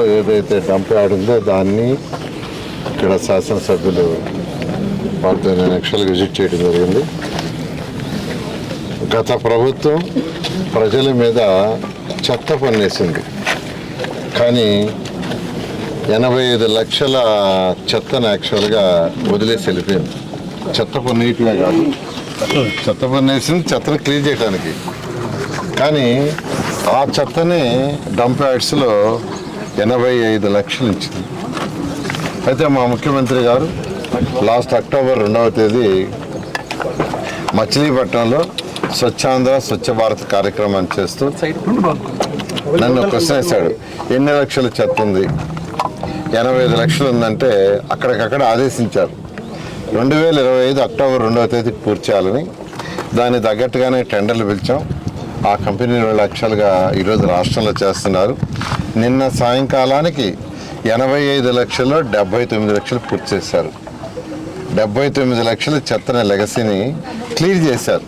లో ఏదైతే dump yard ఉందో దాన్ని ఇక్కడ శాసనసభ్యులు వాళ్ళతో నేను యాక్చువల్గా విజిట్ చేయడం జరిగింది. గత ప్రభుత్వం ప్రజల మీద చెత్త పన్నేసింది. కానీ ఎనభై ఐదు లక్షల చెత్తను యాక్చువల్గా వదిలేసి వెళ్ళిపోయింది. చెత్త పన్నేయటమే కాదు. చెత్త పన్నేసింది చెత్తను క్లీన్ చేయడానికి కానీ ఆ చెత్తని డంప్ యార్డ్స్లో ఎనభై ఐదు లక్షలు ఇచ్చింది అయితే మా ముఖ్యమంత్రి గారు లాస్ట్ అక్టోబర్ రెండవ తేదీ మచిలీపట్నంలో స్వచ్ఛాంధ్ర స్వచ్ఛ భారత్ కార్యక్రమాన్ని చేస్తూ నన్ను క్వశ్చన్ వేశాడు ఎన్ని లక్షలు చెత్త ఉంది ఎనభై ఐదు లక్షలు ఉందంటే అక్కడికక్కడ ఆదేశించారు. రెండు వేల ఇరవై ఐదు అక్టోబర్ రెండవ తేదీకి పూర్తి చేయాలని దానికి తగ్గట్టుగానే టెండర్లు పిలిచాం. ఆ కంపెనీ రెండు లక్షలుగా ఈరోజు రాష్ట్రంలో చేస్తున్నారు. నిన్న సాయంకాలానికి ఎనభై ఐదు లక్షల్లో డెబ్బై తొమ్మిది లక్షలు పూర్తి చేశారు. డెబ్బై తొమ్మిది లక్షల చెత్తన లెగసీని క్లియర్ చేశారు.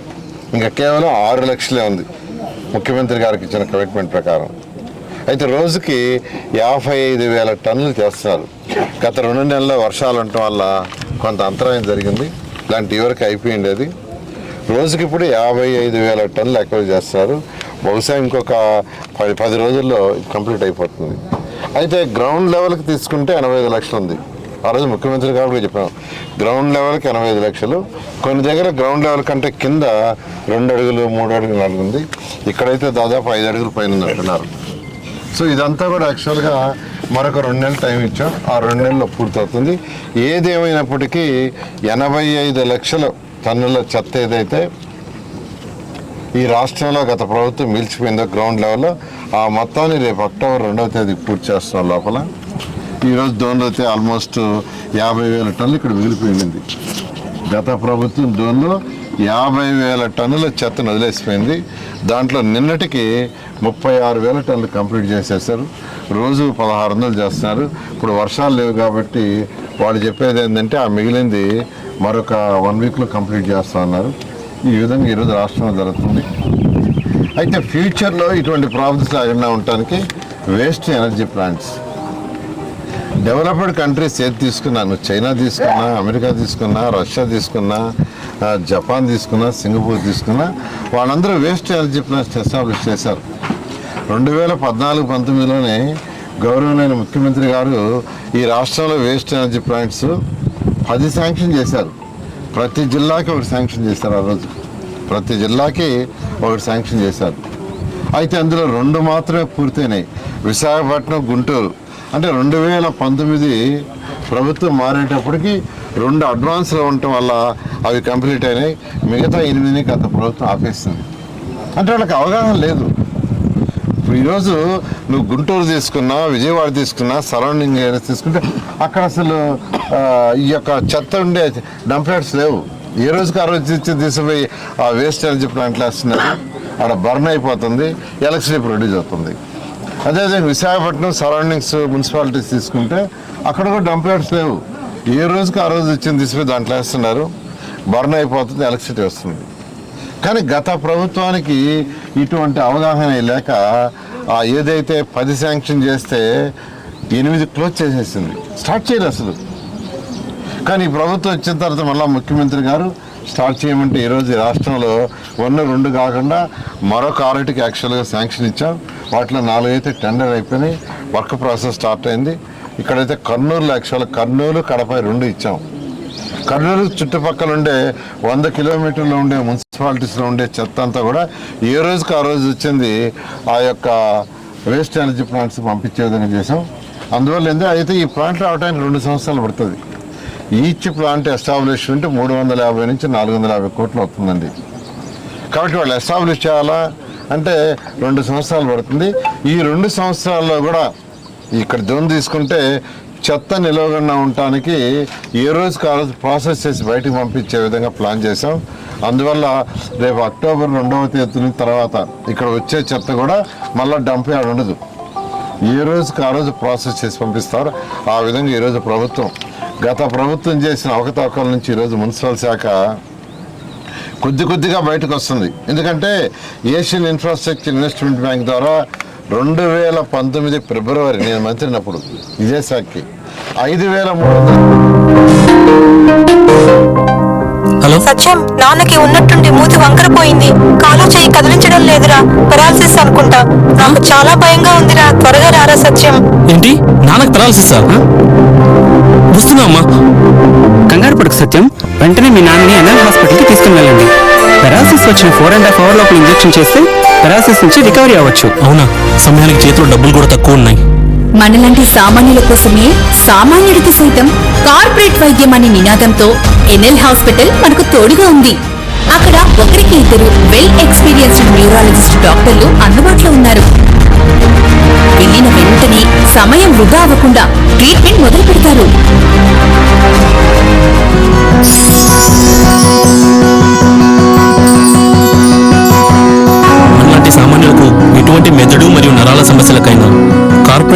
ఇంకా కేవలం ఆరు లక్షలే ఉంది ముఖ్యమంత్రి గారికి ఇచ్చిన కమిట్మెంట్ ప్రకారం. అయితే రోజుకి యాభై ఐదు వేల టన్నులు చేస్తున్నారు. గత రెండు నెలల వర్షాలు ఉండటం వల్ల కొంత అంతరాయం జరిగింది. ఇలాంటి వరకు అయిపోయింది అది రోజుకి ఇప్పుడు యాభై ఐదు వేల టన్నులు ఎక్కువ చేస్తారు బహుశా ఇంకొక పది పది రోజుల్లో కంప్లీట్ అయిపోతుంది. అయితే గ్రౌండ్ లెవెల్కి తీసుకుంటే ఎనభై ఐదు లక్షలు ఉంది. ఆ రోజు ముఖ్యమంత్రి గారు చెప్పాం గ్రౌండ్ లెవెల్కి ఎనభై ఐదు లక్షలు. కొన్ని దగ్గర గ్రౌండ్ లెవెల్ కంటే కింద రెండు అడుగులు మూడు అడుగులు నాలుగు ఉంది ఇక్కడైతే దాదాపు ఐదు అడుగులు పైన అంటున్నారు. సో ఇదంతా కూడా యాక్చువల్గా మరొక రెండు నెలలు టైం ఇచ్చాం. ఆ రెండు నెలల్లో పూర్తవుతుంది. ఏదేమైనప్పటికీ ఎనభై ఐదు లక్షలు టన్నుల చెత్త ఏదైతే ఈ రాష్ట్రంలో గత ప్రభుత్వం మిల్చిపోయిందో గ్రౌండ్ లెవెల్లో ఆ మొత్తాన్ని రేపు అక్టోబర్ రెండవ తేదీ పూర్తి చేస్తున్నాం లోపల. ఈరోజు దోన్లో అయితే ఆల్మోస్ట్ యాభై వేల టన్నులు ఇక్కడ మిగిలిపోయింది. గత ప్రభుత్వం దోన్లో యాభై వేల టన్నుల చెత్తను వదిలేసిపోయింది. దాంట్లో నిన్నటికి ముప్పై ఆరు వేల టన్నులు కంప్లీట్ చేసేసారు రోజు పదహారు వందలు చేస్తున్నారు. ఇప్పుడు వర్షాలు లేవు కాబట్టి వాళ్ళు చెప్పేది ఏంటంటే ఆ మిగిలింది మరొక వన్ వీక్లో కంప్లీట్ చేస్తా ఉన్నారు ఈ విధంగా ఈరోజు రాష్ట్రంలో జరుగుతుంది. అయితే ఫ్యూచర్లో ఇటువంటి ప్రాబ్లమ్స్ లేకుండా ఉండటానికి waste energy plants. Developed countries ఏది తీసుకున్నా నువ్వు చైనా తీసుకున్నా అమెరికా తీసుకున్నా రష్యా తీసుకున్నా జపాన్ తీసుకున్నా సింగపూర్ తీసుకున్నా వాళ్ళందరూ వేస్ట్ ఎనర్జీ ప్లాంట్స్ ఎస్టాబ్లిష్ చేశారు. రెండు వేల పద్నాలుగు పంతొమ్మిదిలోనే గౌరవమైన ముఖ్యమంత్రి గారు ఈ రాష్ట్రంలో వేస్ట్ ఎనర్జీ ప్లాంట్స్ పది శాంక్షన్ చేశారు. ప్రతి జిల్లాకి ఒకటి శాంక్షన్ చేశారు ఆ రోజు. ప్రతి జిల్లాకి ఒకటి శాంక్షన్ చేశారు. అయితే అందులో రెండు మాత్రమే పూర్తయినాయి. విశాఖపట్నం గుంటూరు. అంటే రెండు వేల పంతొమ్మిది ప్రభుత్వం మారేటప్పటికి రెండు అడ్వాన్స్లు ఉండటం వల్ల అవి కంప్లీట్ అయినాయి. మిగతా ఎనిమిదిని గత ప్రభుత్వం ఆపేస్తుంది అంటే వాళ్ళకి అవగాహన లేదు. ఇప్పుడు ఈరోజు నువ్వు గుంటూరు తీసుకున్నా విజయవాడ తీసుకున్నా సరౌండింగ్ ఏరియాస్ తీసుకుంటే అక్కడ అసలు ఈ యొక్క చెత్త ఉండే డంప్ లేవు. ఏ రోజుకి ఆ రోజు ఇచ్చి తీసుకుపోయి ఆ వేస్ట్ ఎనర్జీ ప్లాంట్లు వేస్తున్నారు. అక్కడ బర్న్ అయిపోతుంది ఎలక్ట్రిసిటీ ప్రొడ్యూస్ అవుతుంది. అదేవిధంగా విశాఖపట్నం సరౌండింగ్స్ మున్సిపాలిటీస్ తీసుకుంటే అక్కడ కూడా డంప్ లేవు. ఏ రోజుకి ఆ రోజు ఇచ్చింది తీసుకుపోయి దాంట్లో వేస్తున్నారు. బర్న్ అయిపోతుంది ఎలక్ట్రిసిటీ వస్తుంది. కానీ గత ప్రభుత్వానికి ఇటువంటి అవగాహన లేక ఆ ఏదైతే పది శాంక్షన్ చేస్తే ఎనిమిది క్లోజ్ చేసేసింది. స్టార్ట్ చేయరు అసలు. కానీ ప్రభుత్వం వచ్చిన తర్వాత మళ్ళీ ముఖ్యమంత్రి గారు స్టార్ట్ చేయమంటే ఈరోజు రాష్ట్రంలో వన్ రెండు కాకుండా మరొక ఆరుటికి యాక్చువల్గా శాంక్షన్ ఇచ్చాం. వాటిలో నాలుగైతే టెండర్ అయిపోయినాయి. వర్క్ ప్రాసెస్ స్టార్ట్ అయింది. ఇక్కడైతే కర్నూలు యాక్చువల్ కర్నూలు కడప రెండు ఇచ్చాం. కర్నూలు చుట్టుపక్కల ఉండే వంద కిలోమీటర్లు ఉండే మున్సిపాలిటీస్లో ఉండే చెత్త అంతా కూడా ఏ రోజుకి ఆ రోజు వచ్చింది ఆ యొక్క వేస్ట్ ఎనర్జీ ప్లాంట్స్ పంపించే విధంగా చేసాం. అందువల్ల ఏంటంటే అయితే ఈ ప్లాంట్ రావడానికి రెండు సంవత్సరాలు పడుతుంది. ఈచ్ ప్లాంట్ ఎస్టాబ్లిష్మెంట్ మూడు వందల యాభై నుంచి నాలుగు వందల యాభై కోట్లు అవుతుందండి. కాబట్టి వాళ్ళు ఎస్టాబ్లిష్ చేయాలా? అంటే రెండు సంవత్సరాలు పడుతుంది. ఈ రెండు సంవత్సరాల్లో కూడా ఇక్కడ జోన్ తీసుకుంటే చెత్త నిలవకుండా ఉండటానికి ఏ రోజు ఆ రోజు ప్రాసెస్ చేసి బయటకు పంపించే విధంగా ప్లాన్ చేసాం అందువల్ల రేపు అక్టోబర్ రెండవ తేదీ తర్వాత ఇక్కడ వచ్చే చెత్త కూడా మళ్ళీ డంప్ యార్డ్ ఉండదు. ఏ రోజుకి ఆ రోజు ప్రాసెస్ చేసి పంపిస్తారు. ఆ విధంగా ఈరోజు ప్రభుత్వం గత ప్రభుత్వం చేసిన అవకతవకల నుంచి ఈరోజు మున్సిపల్ శాఖ కొద్ది కొద్దిగా బయటకు వస్తుంది. ఎందుకంటే ఏషియన్ ఇన్ఫ్రాస్ట్రక్చర్ ఇన్వెస్ట్మెంట్ బ్యాంక్ ద్వారా రెండు వేల పంతొమ్మిది ఫిబ్రవరి నేను మంత్రినప్పుడు ఇదే శాఖకి ఐదు వేల మూడు వందల. హలో? సత్యం నాన్నకి ఉన్నట్టుండి మూతి వంకరపోయింది కాలు చేయి కదిలించడం లేదురా పెరాలసిస్ అనుకుంటా. నాకు చాలా భయంగా ఉందిరా త్వరగా రారా సత్యం. ఏంటి? నాన్నకు పెరాలసిస్ వస్తున్నా అమ్మా. కంగారు పడుకు సత్యం. వెంటనే మీ నాన్నని ఎన్ఎల్ హాస్పిటల్కి తీసుకుని వెళ్ళండి. పెరాసిస్ వచ్చిన ఫోర్ అండ్ హాఫ్ అవర్ లోపల ఇంజెక్షన్ చేస్తే పెరాసిస్ నుంచి రికవరీ అవ్వచ్చు. అవునా? సమయానికి చేతిలో డబ్బులు కూడా తక్కువ ఉన్నాయి. మనలాంటి సామాన్యుల కోసమే సామాన్యుడికి సైతం కార్పొరేట్ వైద్యం అనే నినాదంతో ఎన్ఎల్ హాస్పిటల్ మనకు తోడుగా ఉంది. అక్కడ ఒకరికి ఇద్దరు వెల్ ఎక్స్పీరియన్స్డ్ న్యూరాలజిస్ట్ డాక్టర్లు అందుబాటులో ఉన్నారు. వెళ్ళిన వెంటనే సమయం వృధా అవ్వకుండా ట్రీట్మెంట్ మొదలు పెడతారు